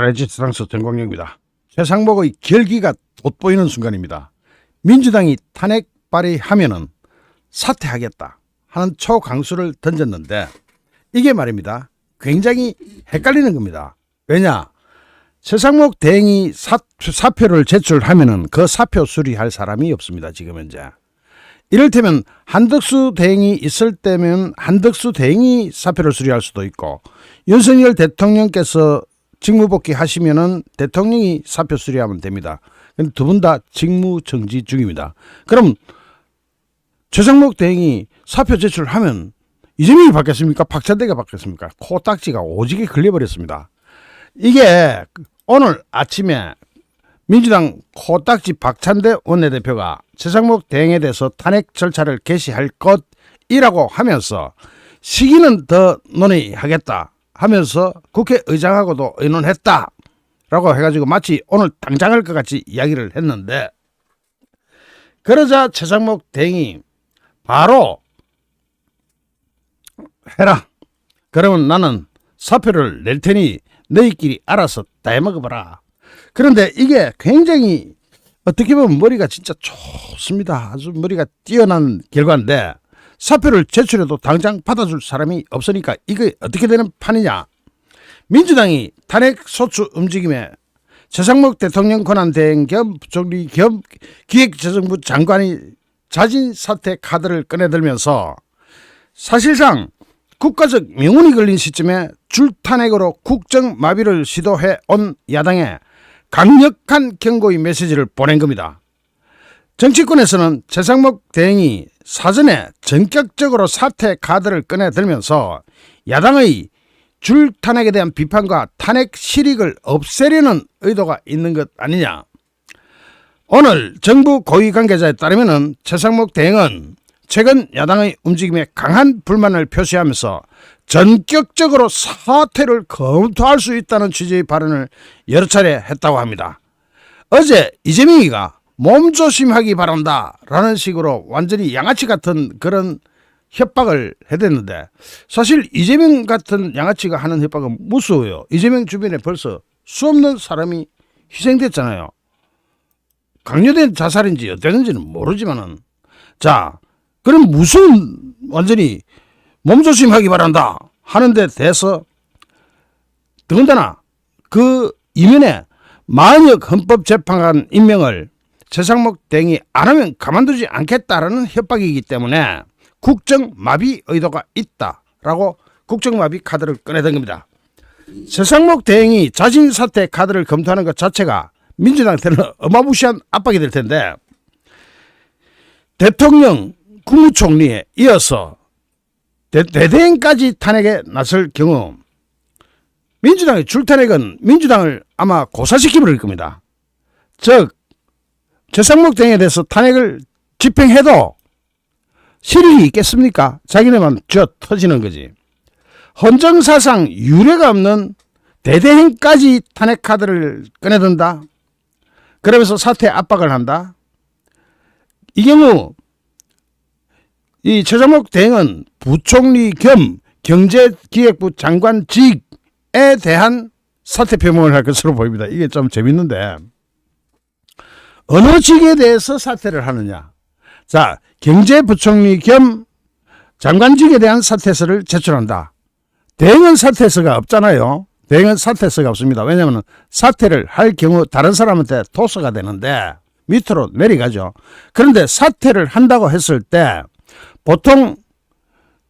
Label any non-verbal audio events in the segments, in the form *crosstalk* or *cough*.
레지스탕스 전광영입니다. 최상목의 결기가 돋보이는 순간입니다. 민주당이 탄핵 발의하면은 사퇴하겠다 하는 초강수를 던졌는데 이게 말입니다. 굉장히 헷갈리는 겁니다. 왜냐? 최상목 대행이 사, 사표를 제출하면은 그 사표 수리할 사람이 없습니다. 지금 현재. 이를테면 한덕수 대행이 있을 때면 한덕수 대행이 사표를 수리할 수도 있고 윤석열 대통령께서 직무 복귀 하시면은 대통령이 사표 수리하면 됩니다. 근데 두 분 다 직무 정지 중입니다. 그럼 최상목 대행이 사표 제출하면 이재명이 받겠습니까? 박찬대가 받겠습니까? 코딱지가 오지게 걸려버렸습니다. 이게 오늘 아침에 민주당 코딱지 박찬대 원내대표가 최상목 대행에 대해서 탄핵 절차를 개시할 것이라고 하면서 시기는 더 논의하겠다 하면서 국회의장하고도 의논했다. 라고 해가지고 마치 오늘 당장 할 것 같이 이야기를 했는데 그러자 최상목 대행이 바로 해라. 그러면 나는 사표를 낼 테니 너희끼리 알아서 다 해먹어봐라. 그런데 이게 굉장히 어떻게 보면 머리가 진짜 좋습니다. 아주 머리가 뛰어난 결과인데 사표를 제출해도 당장 받아줄 사람이 없으니까 이게 어떻게 되는 판이냐. 민주당이 탄핵 소추 움직임에 최상목 대통령 권한대행 겸 부총리 겸 기획재정부 장관이 자진 사퇴 카드를 꺼내들면서 사실상 국가적 명운이 걸린 시점에 줄탄핵으로 국정 마비를 시도해 온 야당에 강력한 경고의 메시지를 보낸 겁니다. 정치권에서는 최상목 대행이 사전에 전격적으로 사퇴 카드를 꺼내들면서 야당의 줄 탄핵에 대한 비판과 탄핵 실익을 없애려는 의도가 있는 것 아니냐. 오늘 정부 고위 관계자에 따르면 최상목 대행은 최근 야당의 움직임에 강한 불만을 표시하면서 전격적으로 사퇴를 검토할 수 있다는 취지의 발언을 여러 차례 했다고 합니다. 어제 이재명이가 몸조심하기 바란다 라는 식으로 완전히 양아치 같은 그런 협박을 해댔는데 사실 이재명 같은 양아치가 하는 협박은 무서워요. 이재명 주변에 벌써 수없는 사람이 희생됐잖아요. 강요된 자살인지 어땠는지는 모르지만은 자 그럼 무슨 완전히 몸조심하기 바란다 하는데 대해서 더군다나 그 이면에 만역 헌법재판관 임명을 최상목 대행이 안 하면 가만두지 않겠다라는 협박이기 때문에 국정마비 의도가 있다라고 국정마비 카드를 꺼내던 겁니다. 최상목 대행이 자진 사퇴 카드를 검토하는 것 자체가 민주당한테는 어마무시한 압박이 될 텐데 대통령 국무총리에 이어서 대, 대행까지 탄핵에 나설 경우 민주당의 줄탄핵은 민주당을 아마 고사시켜 버릴 겁니다. 즉 최상목 등에 대해서 탄핵을 집행해도 실익이 있겠습니까? 자기네만 쥐어 터지는 거지. 헌정사상 유례가 없는 대대행까지 탄핵 카드를 꺼내든다. 그러면서 사퇴 압박을 한다. 이 경우 이 최상목 대행은 부총리 겸 경제기획부 장관직에 대한 사퇴 표명을 할 것으로 보입니다. 이게 좀 재밌는데 어느 직에 대해서 사퇴를 하느냐? 자, 경제부총리 겸 장관직에 대한 사퇴서를 제출한다. 대행은 사퇴서가 없잖아요. 대행은 사퇴서가 없습니다. 왜냐하면 사퇴를 할 경우 다른 사람한테 도서가 되는데 밑으로 내려가죠. 그런데 사퇴를 한다고 했을 때 보통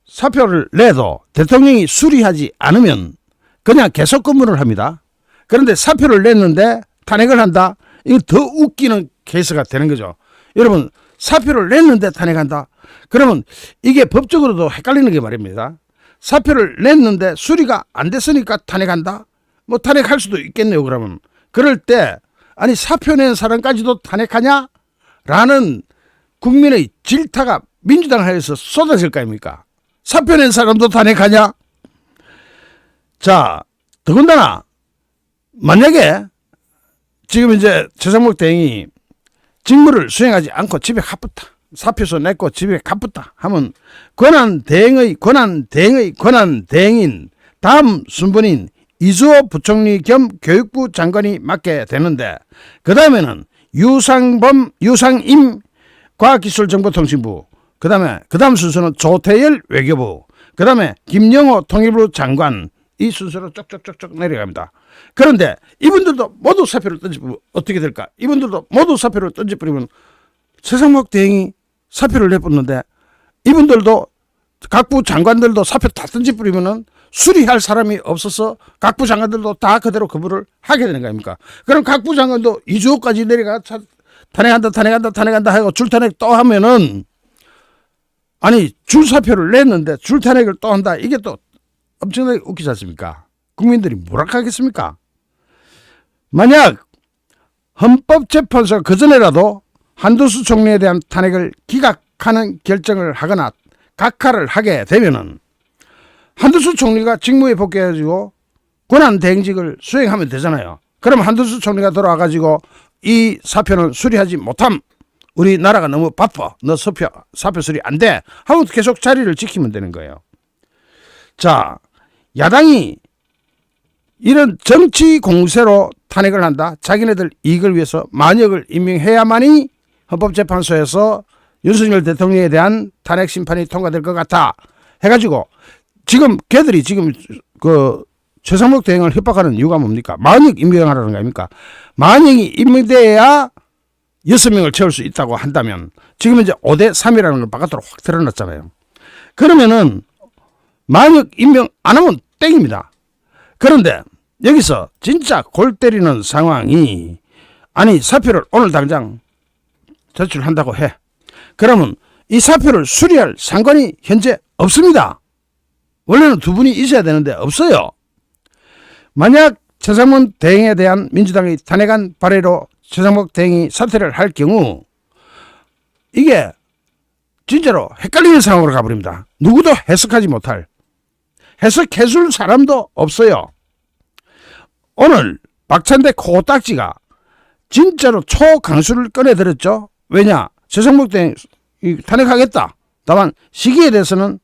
사표를 내도 대통령이 수리하지 않으면 그냥 계속 근무를 합니다. 그런데 사표를 냈는데 탄핵을 한다? 이거 더 웃기는 케이스가 되는 거죠. 여러분, 사표를 냈는데 탄핵한다? 그러면 이게 법적으로도 헷갈리는 게 말입니다. 사표를 냈는데 수리가 안 됐으니까 탄핵한다? 뭐 탄핵할 수도 있겠네요, 그러면. 그럴 때, 아니, 사표 낸 사람까지도 탄핵하냐? 라는 국민의 질타가 민주당 하에서 쏟아질 거 아닙니까? 사표 낸 사람도 탄핵하냐? 자, 더군다나, 만약에 지금 이제 최상목 대행이 직무를 수행하지 않고 집에 가쁘다. 사표서 냈고 집에 가쁘다 하면 권한 대행의 권한 대행의 권한 대행인 다음 순번인 이주호 부총리 겸 교육부 장관이 맡게 되는데 그 다음에는 유상범 유상임 과학기술정보통신부 그 다음에 그 다음 순서는 조태열 외교부 그 다음에 김영호 통일부 장관 이 순서로 쪽쪽쪽쪽 내려갑니다. 그런데 이분들도 모두 사표를 던지면 어떻게 될까? 이분들도 모두 사표를 던져버리면 최상목 대행이 사표를 내뿜는데 이분들도 각부 장관들도 사표 다 던져버리면은 수리할 사람이 없어서 각부 장관들도 다 그대로 거부를 하게 되는 거 아닙니까? 그럼 각부 장관도 이주호까지 내려가 차- 탄핵한다 탄핵한다 탄핵한다 하고 줄탄핵 또 하면은 아니 줄사표를 냈는데 줄탄핵을 또 한다 이게 또 엄청나게 웃기지 않습니까? 국민들이 뭐라 하겠습니까? 만약 헌법재판소가 그전에라도 한두수 총리에 대한 탄핵을 기각하는 결정을 하거나 각하를 하게 되면은 한두수 총리가 직무에 복귀해가지고 권한 대행직을 수행하면 되잖아요. 그럼 한두수 총리가 돌아와가지고 이 사표는 수리하지 못함. 우리 나라가 너무 바빠. 너 사표, 사표 수리 안 돼. 하고 계속 자리를 지키면 되는 거예요. 자, 야당이 이런 정치 공세로 탄핵을 한다. 자기네들 이익을 위해서 만역을 임명해야만이 헌법재판소에서 윤석열 대통령에 대한 탄핵 심판이 통과될 것 같아. 해가지고 지금 걔들이 지금 그 최상목 대행을 협박하는 이유가 뭡니까? 만역 임명하라는 거 아닙니까? 만역이 임명돼야 여섯 명을 채울 수 있다고 한다면 지금 이제 5대 3이라는 걸 바깥으로 확 드러났잖아요. 그러면은 만약 임명 안 하면 땡입니다. 그런데 여기서 진짜 골 때리는 상황이 아니 사표를 오늘 당장 제출한다고 해. 그러면 이 사표를 수리할 상관이 현재 없습니다. 원래는 두 분이 있어야 되는데 없어요. 만약 최상문 대행에 대한 민주당이 탄핵한 발의로 최상목 대행이 사퇴를 할 경우 이게 진짜로 헷갈리는 상황으로 가버립니다. 누구도 해석하지 못할 해석해줄 사람도 없어요. 오늘 박찬대 코딱지가 진짜로 초강수를 꺼내들었죠. 왜냐? 이 탄핵하겠다. 다만 시기에 대해서는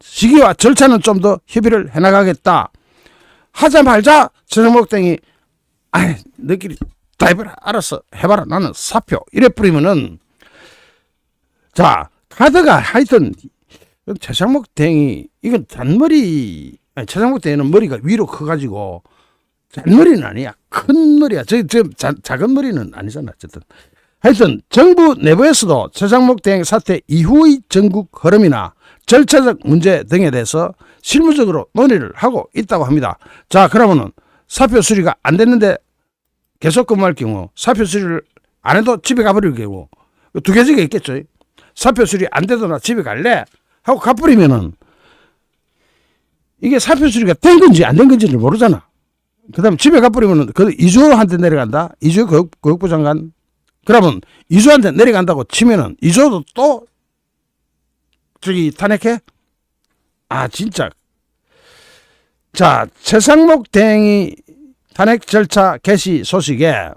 시기와 절차는 좀 더 협의를 해나가겠다. 하자 말자 최상목 대행이 아이 너끼리 다 해봐라 알았어 해봐라 나는 사표 이래 뿌리면은 자 카드가 하여튼 최상목 대행이 이건 잔머리 아니, 최상목 대행은 머리가 위로 커가지고 잔머리는 아니야 큰 머리야 저, 저 자, 작은 머리는 아니잖아 어쨌든 하여튼 정부 내부에서도 최상목 대행 사태 이후의 전국 흐름이나 절차적 문제 등에 대해서 실무적으로 논의를 하고 있다고 합니다. 자 그러면은 사표 수리가 안 됐는데 계속 근무할 경우 사표 수리를 안 해도 집에 가버릴 경우 두 가지가 있겠죠. 사표 수리 안 돼도 나 집에 갈래 하고 가버리면은 이게 사표 수리가 된 건지 안 된 건지를 모르잖아. 그다음 에 집에 가버리면은 그 이주호한테 내려간다. 이주호 교육, 교육부 장관. 그러면 이주호한테 내려간다고 치면은 이주호도 또 저기 탄핵해? 아 진짜. 자 최상목 대행이 탄핵 절차 개시 소식에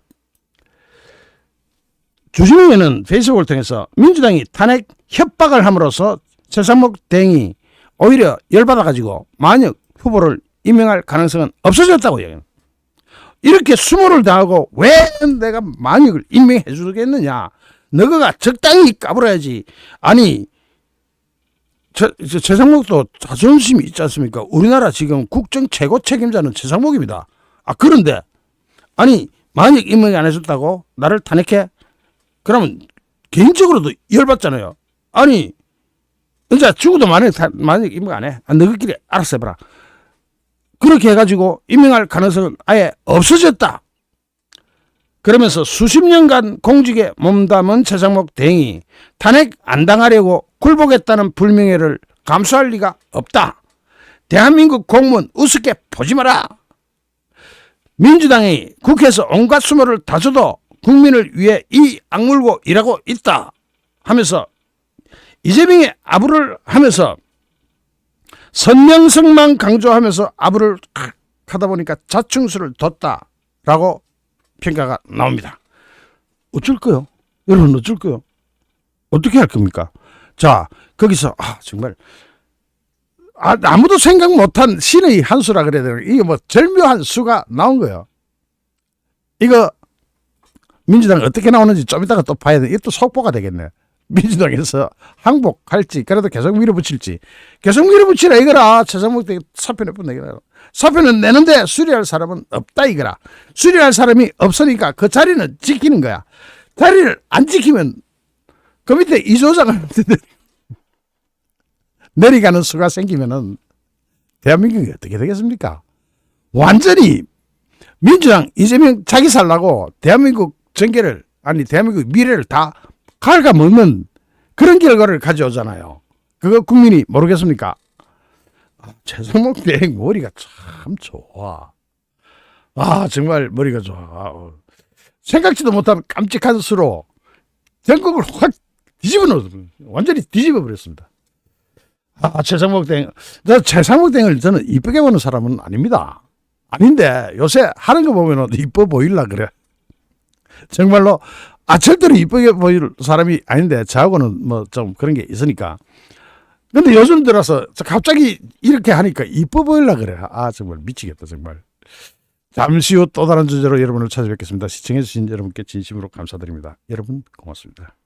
주진우에는 페이스북을 통해서 민주당이 탄핵 협박을 함으로써 최상목 대행이 오히려 열받아가지고 만약 후보를 임명할 가능성은 없어졌다고 얘기해요. 이렇게 수모를 당하고 왜 내가 만약을 임명해 주겠느냐. 너가 적당히 까불어야지. 아니 최, 저- 최상목도 자존심이 있지 않습니까? 우리나라 지금 국정 최고 책임자는 최상목입니다. 아, 그런데, 아니, 만약 임명이 안 해줬다고 나를 탄핵해? 그러면 개인적으로도 열받잖아요. 아니, 이제 죽어도 만약, 타- 만약 임명 안 해. 아, 너희끼리 알아서 해봐라. 그렇게 해가지고 임명할 가능성은 아예 없어졌다. 그러면서 수십 년간 공직에 몸담은 최상목 대행이 탄핵 안 당하려고 굴복했다는 불명예를 감수할 리가 없다. 대한민국 공무원 우습게 보지 마라. 민주당이 국회에서 온갖 수모를 다 줘도 국민을 위해 이 악물고 일하고 있다 하면서 이재명의 아부를 하면서 선명성만 강조하면서 아부를 칵 하다 보니까 자충수를 뒀다라고 평가가 나옵니다. 어쩔 거요? 여러분 어쩔 거요? 어떻게 할 겁니까? 자 거기서 아 정말 아, 아무도 생각 못한 신의 한 수라 그래야 되나 이게 뭐 절묘한 수가 나온 거예요. 이거 민주당 어떻게 나오는지 좀 이따가 또 봐야 돼. 이것도 속보가 되겠네. 민주당에서 항복할지 그래도 계속 밀어붙일지. 계속 밀어붙이라 이거라. 최상목 대 사표 내뿐 내거라 사표는 내는데 수리할 사람은 없다 이거라. 수리할 사람이 없으니까 그 자리는 지키는 거야. 자리를 안 지키면 그 밑에 이조장을 *laughs* 내려가는 수가 생기면은 대한민국이 어떻게 되겠습니까? 완전히 민주당 이재명 자기 살라고 대한민국 전개를 아니 대한민국 미래를 다 갉아먹는 그런 결과를 가져오잖아요. 그거 국민이 모르겠습니까? 아, 최성목 대행 머리가 참 좋아. 아 정말 머리가 좋아. 아, 생각지도 못한 깜찍한 수로 전국을 확 뒤집어 놓 완전히 뒤집어 버렸습니다. 아, 최상목 땡. 저 최상목 땡을 저는 이쁘게 보는 사람은 아닙니다. 아닌데 요새 하는 거 보면은 이뻐 보일라 그래. 정말로 아 절대로 이쁘게 보일 사람이 아닌데 저하고는 뭐 좀 그런 게 있으니까. 근데 요즘 들어서 저 갑자기 이렇게 하니까 이뻐 보일라 그래. 아 정말 미치겠다 정말. 잠시 후 또 다른 주제로 여러분을 찾아뵙겠습니다. 시청해주신 여러분께 진심으로 감사드립니다. 여러분 고맙습니다.